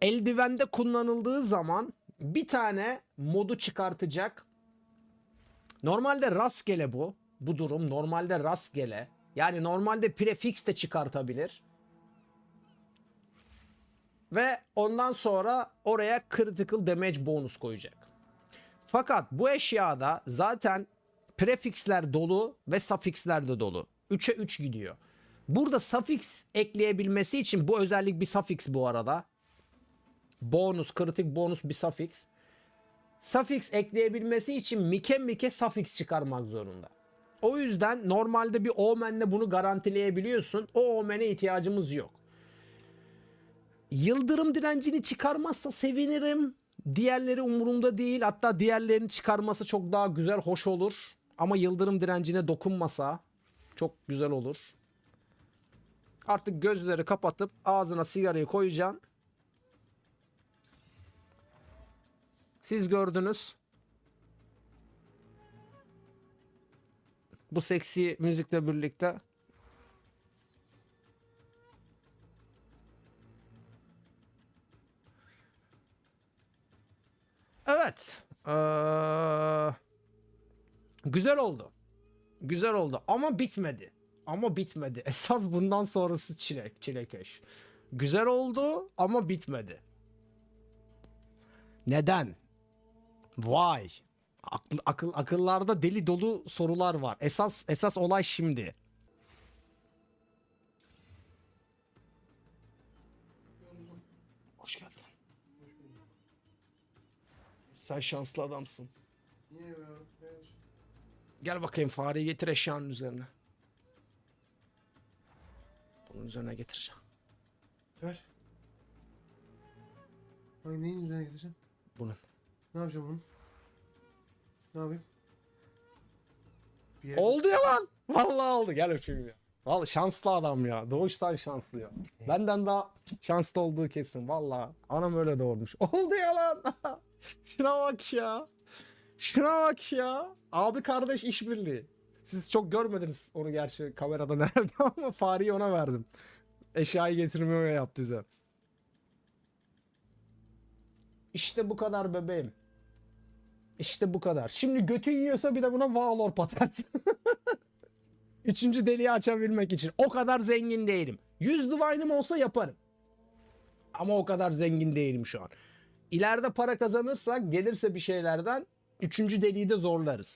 eldivende kullanıldığı zaman bir tane modu çıkartacak. Normalde rastgele bu. Bu durum normalde rastgele. Yani normalde prefix de çıkartabilir. Ve ondan sonra oraya critical damage bonus koyacak. Fakat bu eşyada zaten prefixler dolu ve suffixler de dolu. 3'e 3 gidiyor. Burada suffix ekleyebilmesi için bu özellik bir suffix bu arada. Bonus, kritik bonus bir suffix. Suffix ekleyebilmesi için mike mike suffix çıkarmak zorunda. O yüzden normalde bir omenle bunu garantileyebiliyorsun. O omene ihtiyacımız yok. Yıldırım direncini çıkarmazsa sevinirim. Diğerleri umurumda değil. Hatta diğerlerini çıkarması çok daha güzel, hoş olur. Ama yıldırım direncine dokunmasa çok güzel olur. Artık gözleri kapatıp ağzına sigarayı koyacaksın. Siz gördünüz. Bu seksi müzikle birlikte Evet. Ee, güzel oldu. Güzel oldu ama bitmedi. Ama bitmedi. Esas bundan sonrası çilek, çilekeş. Güzel oldu ama bitmedi. Neden? Vay. Akıl, akıl, akıllarda deli dolu sorular var. Esas esas olay şimdi. Hoş geldin. Sen şanslı adamsın. Niye var? Gel bakayım fareyi getir eşyanın üzerine. Bunun üzerine getireceğim. Ver. Hangi neyin üzerine getireceğim? Bunun. Ne yapacağım bunu? Ne yapayım? Bir yere... Oldu ya lan. Vallahi oldu. Gel öpeyim ya. Vallahi şanslı adam ya. Doğuştan şanslı ya. Benden daha şanslı olduğu kesin. Vallahi anam öyle doğurmuş. Oldu ya lan. Şuna bak ya. Şuna bak ya. Abi kardeş işbirliği. Siz çok görmediniz onu gerçi kameradan herhalde ama fareyi ona verdim. Eşyayı getirmeye yaptı bize. İşte bu kadar bebeğim. İşte bu kadar. Şimdi götü yiyorsa bir de buna Valor patent. Üçüncü deliği açabilmek için. O kadar zengin değilim. 100 divine'ım olsa yaparım. Ama o kadar zengin değilim şu an. İleride para kazanırsak gelirse bir şeylerden üçüncü deliği de zorlarız.